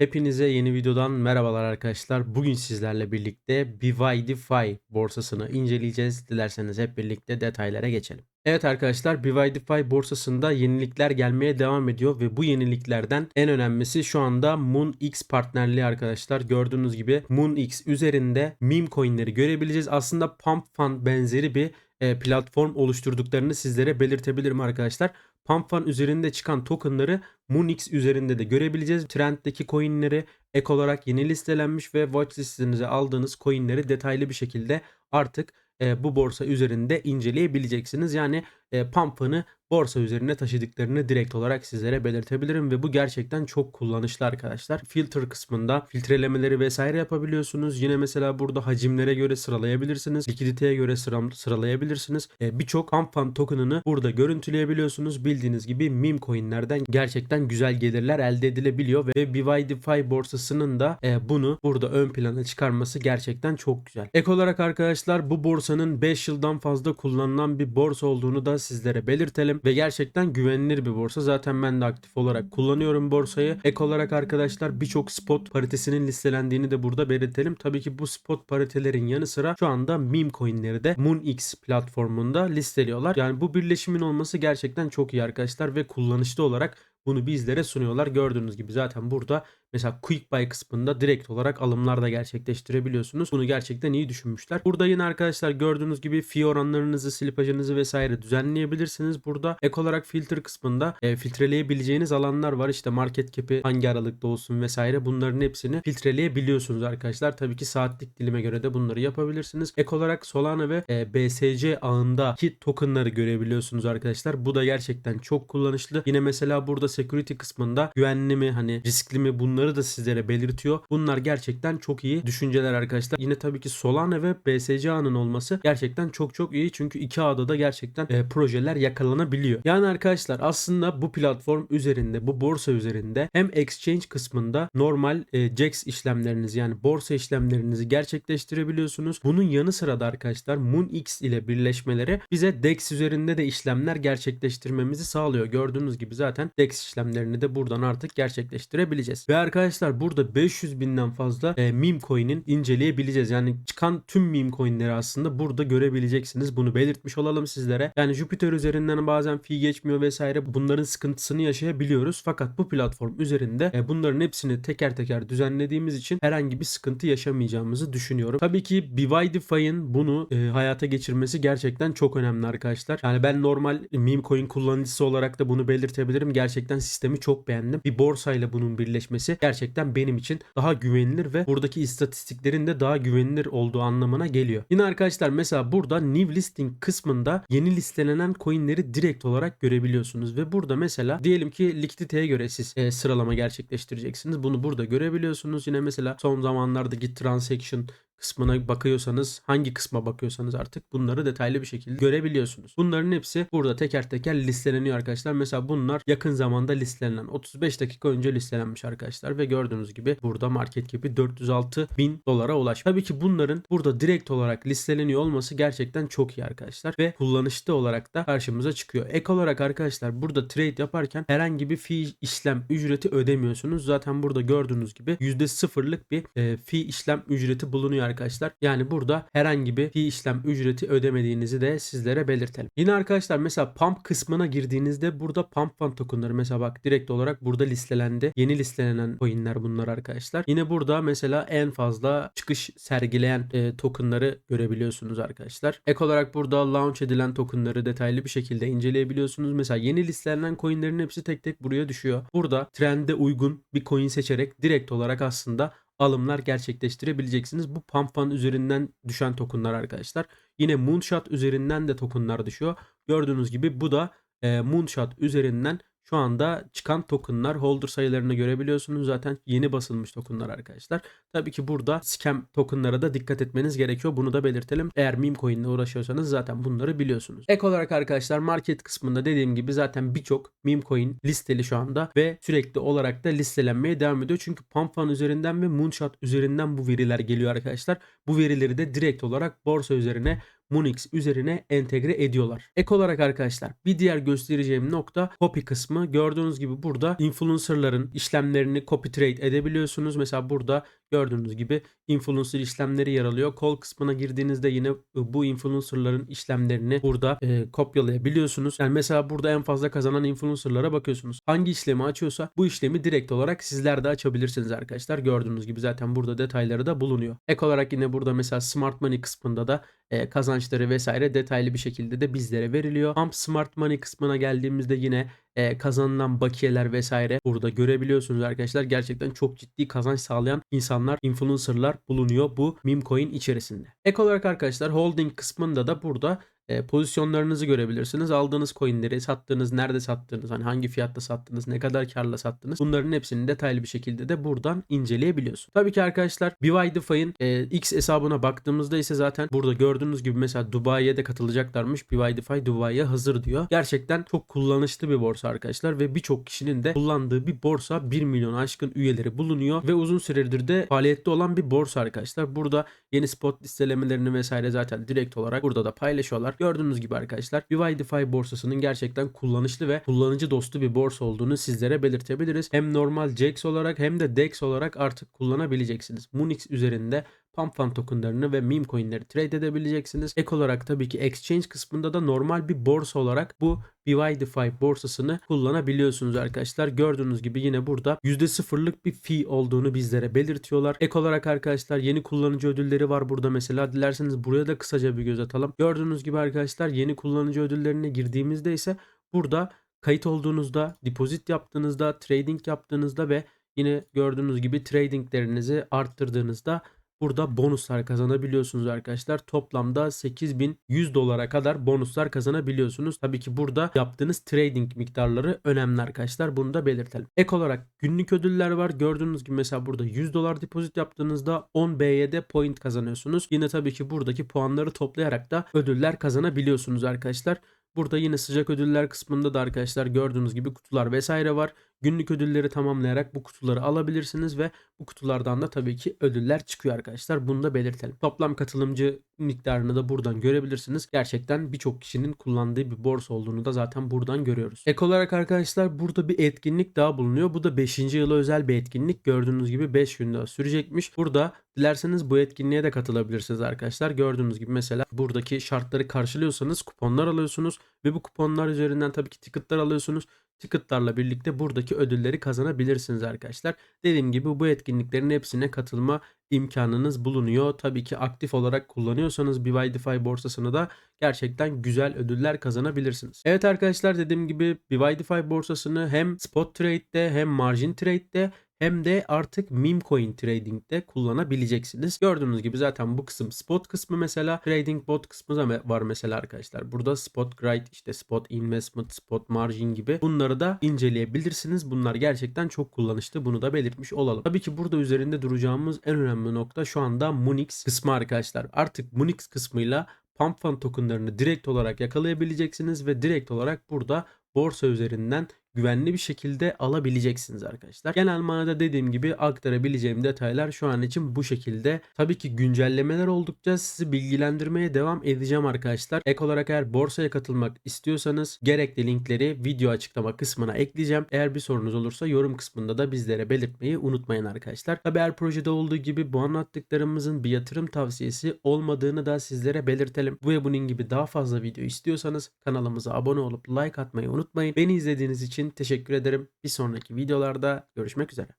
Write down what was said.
Hepinize yeni videodan merhabalar arkadaşlar. Bugün sizlerle birlikte BYDFI borsasını inceleyeceğiz. Dilerseniz hep birlikte detaylara geçelim. Evet arkadaşlar BYDFI borsasında yenilikler gelmeye devam ediyor ve bu yeniliklerden en önemlisi şu anda MoonX partnerliği arkadaşlar. Gördüğünüz gibi MoonX üzerinde meme coinleri görebileceğiz. Aslında Pump Fund benzeri bir e, platform oluşturduklarını sizlere belirtebilirim arkadaşlar. Pump Fund üzerinde çıkan tokenları Moonix üzerinde de görebileceğiz. Trend'deki coinleri ek olarak yeni listelenmiş ve watch listenize aldığınız coinleri detaylı bir şekilde artık e, bu borsa üzerinde inceleyebileceksiniz. Yani e, Pump Fund'ı borsa üzerine taşıdıklarını direkt olarak sizlere belirtebilirim ve bu gerçekten çok kullanışlı arkadaşlar. Filter kısmında filtrelemeleri vesaire yapabiliyorsunuz. Yine mesela burada hacimlere göre sıralayabilirsiniz. Likiditeye göre sıra, sıralayabilirsiniz. E, Birçok Pump Fund token'ını burada görüntüleyebiliyorsunuz. Bildiğiniz gibi meme coinlerden gerçekten güzel gelirler elde edilebiliyor ve BYDFI borsasının da e, bunu burada ön plana çıkarması gerçekten çok güzel. Ek olarak arkadaşlar bu borsanın 5 yıldan fazla kullanılan bir borsa olduğunu da sizlere belirtelim ve gerçekten güvenilir bir borsa. Zaten ben de aktif olarak kullanıyorum borsayı. Ek olarak arkadaşlar birçok spot paritesinin listelendiğini de burada belirtelim. Tabii ki bu spot paritelerin yanı sıra şu anda meme coinleri de MoonX platformunda listeliyorlar. Yani bu birleşimin olması gerçekten çok iyi arkadaşlar ve kullanışlı olarak bunu bizlere sunuyorlar. Gördüğünüz gibi zaten burada mesela Quick Buy kısmında direkt olarak alımlar da gerçekleştirebiliyorsunuz. Bunu gerçekten iyi düşünmüşler. Burada yine arkadaşlar gördüğünüz gibi fee oranlarınızı, slipajınızı vesaire düzenleyebilirsiniz. Burada ek olarak filtre kısmında e, filtreleyebileceğiniz alanlar var. İşte market cap'i hangi aralıkta olsun vesaire bunların hepsini filtreleyebiliyorsunuz arkadaşlar. Tabii ki saatlik dilime göre de bunları yapabilirsiniz. Ek olarak Solana ve e, BSC ağındaki tokenları görebiliyorsunuz arkadaşlar. Bu da gerçekten çok kullanışlı. Yine mesela burada security kısmında güvenli mi hani riskli mi bunları da sizlere belirtiyor. Bunlar gerçekten çok iyi düşünceler arkadaşlar. Yine tabii ki Solana ve BSC ağının olması gerçekten çok çok iyi. Çünkü iki ağda da gerçekten e, projeler yakalanabiliyor. Yani arkadaşlar aslında bu platform üzerinde bu borsa üzerinde hem exchange kısmında normal e, JAX işlemlerinizi yani borsa işlemlerinizi gerçekleştirebiliyorsunuz. Bunun yanı sıra da arkadaşlar MoonX ile birleşmeleri bize DEX üzerinde de işlemler gerçekleştirmemizi sağlıyor. Gördüğünüz gibi zaten DEX işlemlerini de buradan artık gerçekleştirebileceğiz. Ve arkadaşlar burada 500 binden fazla e, meme coin'in inceleyebileceğiz. Yani çıkan tüm meme coin'leri aslında burada görebileceksiniz. Bunu belirtmiş olalım sizlere. Yani Jupiter üzerinden bazen fee geçmiyor vesaire. Bunların sıkıntısını yaşayabiliyoruz. Fakat bu platform üzerinde e, bunların hepsini teker teker düzenlediğimiz için herhangi bir sıkıntı yaşamayacağımızı düşünüyorum. Tabii ki BYDFI'nin bunu e, hayata geçirmesi gerçekten çok önemli arkadaşlar. Yani ben normal meme coin kullanıcısı olarak da bunu belirtebilirim. Gerçekten sistemi çok beğendim. Bir borsayla bunun birleşmesi gerçekten benim için daha güvenilir ve buradaki istatistiklerin de daha güvenilir olduğu anlamına geliyor. Yine arkadaşlar mesela burada new listing kısmında yeni listelenen coinleri direkt olarak görebiliyorsunuz ve burada mesela diyelim ki likiditeye göre siz e, sıralama gerçekleştireceksiniz. Bunu burada görebiliyorsunuz. Yine mesela son zamanlardaki transaction kısmına bakıyorsanız hangi kısma bakıyorsanız artık bunları detaylı bir şekilde görebiliyorsunuz. Bunların hepsi burada teker teker listeleniyor arkadaşlar. Mesela bunlar yakın zamanda listelenen 35 dakika önce listelenmiş arkadaşlar ve gördüğünüz gibi burada market cap'i 406 bin dolara ulaşmış. Tabii ki bunların burada direkt olarak listeleniyor olması gerçekten çok iyi arkadaşlar ve kullanışlı olarak da karşımıza çıkıyor. Ek olarak arkadaşlar burada trade yaparken herhangi bir fee işlem ücreti ödemiyorsunuz. Zaten burada gördüğünüz gibi %0'lık bir e, fee işlem ücreti bulunuyor arkadaşlar. Yani burada herhangi bir fee işlem ücreti ödemediğinizi de sizlere belirtelim. Yine arkadaşlar mesela pump kısmına girdiğinizde burada pump fund tokenları mesela bak direkt olarak burada listelendi. Yeni listelenen coinler bunlar arkadaşlar. Yine burada mesela en fazla çıkış sergileyen e, tokenları görebiliyorsunuz arkadaşlar. Ek olarak burada launch edilen tokenları detaylı bir şekilde inceleyebiliyorsunuz. Mesela yeni listelenen coinlerin hepsi tek tek buraya düşüyor. Burada trende uygun bir coin seçerek direkt olarak aslında alımlar gerçekleştirebileceksiniz. Bu Pump üzerinden düşen tokenlar arkadaşlar. Yine Moonshot üzerinden de tokenlar düşüyor. Gördüğünüz gibi bu da e, Moonshot üzerinden şu anda çıkan tokenlar holder sayılarını görebiliyorsunuz. Zaten yeni basılmış tokenlar arkadaşlar. Tabii ki burada scam tokenlara da dikkat etmeniz gerekiyor. Bunu da belirtelim. Eğer meme coin ile uğraşıyorsanız zaten bunları biliyorsunuz. Ek olarak arkadaşlar market kısmında dediğim gibi zaten birçok meme coin listeli şu anda ve sürekli olarak da listelenmeye devam ediyor. Çünkü Pump Fund üzerinden ve Moonshot üzerinden bu veriler geliyor arkadaşlar. Bu verileri de direkt olarak borsa üzerine Munix üzerine entegre ediyorlar. Ek olarak arkadaşlar bir diğer göstereceğim nokta copy kısmı. Gördüğünüz gibi burada influencerların işlemlerini copy trade edebiliyorsunuz. Mesela burada gördüğünüz gibi influencer işlemleri yer alıyor. Call kısmına girdiğinizde yine bu influencerların işlemlerini burada e, kopyalayabiliyorsunuz. Yani mesela burada en fazla kazanan influencerlara bakıyorsunuz. Hangi işlemi açıyorsa bu işlemi direkt olarak sizler de açabilirsiniz arkadaşlar. Gördüğünüz gibi zaten burada detayları da bulunuyor. Ek olarak yine burada mesela Smart Money kısmında da e, kazançları vesaire detaylı bir şekilde de bizlere veriliyor. Pump Smart Money kısmına geldiğimizde yine e, kazanılan bakiyeler vesaire burada görebiliyorsunuz arkadaşlar. Gerçekten çok ciddi kazanç sağlayan insanlar, influencerlar bulunuyor bu meme coin içerisinde. Ek olarak arkadaşlar holding kısmında da burada e, pozisyonlarınızı görebilirsiniz. Aldığınız coinleri, sattığınız, nerede sattığınız, hani hangi fiyatta sattınız, ne kadar karla sattınız. Bunların hepsini detaylı bir şekilde de buradan inceleyebiliyorsunuz. Tabii ki arkadaşlar BYDFI'nin e, X hesabına baktığımızda ise zaten burada gördüğünüz gibi mesela Dubai'ye de katılacaklarmış. BYDFI Dubai'ye hazır diyor. Gerçekten çok kullanışlı bir borsa arkadaşlar ve birçok kişinin de kullandığı bir borsa 1 milyon aşkın üyeleri bulunuyor ve uzun süredir de faaliyette olan bir borsa arkadaşlar. Burada yeni spot listelemelerini vesaire zaten direkt olarak burada da paylaşıyorlar. Gördüğünüz gibi arkadaşlar BYDFI borsasının gerçekten kullanışlı ve kullanıcı dostu bir borsa olduğunu sizlere belirtebiliriz. Hem normal JAX olarak hem de DEX olarak artık kullanabileceksiniz. Munix üzerinde Pump Fund tokenlarını ve meme coinleri trade edebileceksiniz. Ek olarak tabii ki exchange kısmında da normal bir borsa olarak bu BYDFI borsasını kullanabiliyorsunuz arkadaşlar. Gördüğünüz gibi yine burada %0'lık bir fee olduğunu bizlere belirtiyorlar. Ek olarak arkadaşlar yeni kullanıcı ödülleri var burada mesela. Dilerseniz buraya da kısaca bir göz atalım. Gördüğünüz gibi arkadaşlar yeni kullanıcı ödüllerine girdiğimizde ise burada kayıt olduğunuzda, depozit yaptığınızda, trading yaptığınızda ve yine gördüğünüz gibi tradinglerinizi arttırdığınızda Burada bonuslar kazanabiliyorsunuz arkadaşlar. Toplamda 8100 dolara kadar bonuslar kazanabiliyorsunuz. Tabii ki burada yaptığınız trading miktarları önemli arkadaşlar. Bunu da belirtelim. Ek olarak günlük ödüller var. Gördüğünüz gibi mesela burada 100 dolar depozit yaptığınızda 10 BYD point kazanıyorsunuz. Yine tabii ki buradaki puanları toplayarak da ödüller kazanabiliyorsunuz arkadaşlar. Burada yine sıcak ödüller kısmında da arkadaşlar gördüğünüz gibi kutular vesaire var. Günlük ödülleri tamamlayarak bu kutuları alabilirsiniz ve bu kutulardan da tabii ki ödüller çıkıyor arkadaşlar. Bunu da belirtelim. Toplam katılımcı miktarını da buradan görebilirsiniz. Gerçekten birçok kişinin kullandığı bir borsa olduğunu da zaten buradan görüyoruz. Ek olarak arkadaşlar burada bir etkinlik daha bulunuyor. Bu da 5. yıla özel bir etkinlik. Gördüğünüz gibi 5 gün daha sürecekmiş. Burada dilerseniz bu etkinliğe de katılabilirsiniz arkadaşlar. Gördüğünüz gibi mesela buradaki şartları karşılıyorsanız kuponlar alıyorsunuz ve bu kuponlar üzerinden tabii ki ticketlar alıyorsunuz ticketlarla birlikte buradaki ödülleri kazanabilirsiniz arkadaşlar. Dediğim gibi bu etkinliklerin hepsine katılma imkanınız bulunuyor. Tabii ki aktif olarak kullanıyorsanız BYDFI borsasını da gerçekten güzel ödüller kazanabilirsiniz. Evet arkadaşlar dediğim gibi BYDFI borsasını hem spot trade'de hem margin trade'de hem de artık meme coin trading'de kullanabileceksiniz. Gördüğünüz gibi zaten bu kısım spot kısmı mesela trading bot kısmı da var mesela arkadaşlar. Burada spot grade işte spot investment, spot margin gibi bunları da inceleyebilirsiniz. Bunlar gerçekten çok kullanışlı. Bunu da belirtmiş olalım. Tabii ki burada üzerinde duracağımız en önemli nokta şu anda Munix kısmı arkadaşlar. Artık Munix kısmıyla Pump Fund tokenlarını direkt olarak yakalayabileceksiniz ve direkt olarak burada borsa üzerinden güvenli bir şekilde alabileceksiniz arkadaşlar. Genel manada dediğim gibi aktarabileceğim detaylar şu an için bu şekilde. Tabii ki güncellemeler oldukça sizi bilgilendirmeye devam edeceğim arkadaşlar. Ek olarak eğer borsaya katılmak istiyorsanız gerekli linkleri video açıklama kısmına ekleyeceğim. Eğer bir sorunuz olursa yorum kısmında da bizlere belirtmeyi unutmayın arkadaşlar. Tabii her projede olduğu gibi bu anlattıklarımızın bir yatırım tavsiyesi olmadığını da sizlere belirtelim. Bu ve bunun gibi daha fazla video istiyorsanız kanalımıza abone olup like atmayı unutmayın. Beni izlediğiniz için için teşekkür ederim. Bir sonraki videolarda görüşmek üzere.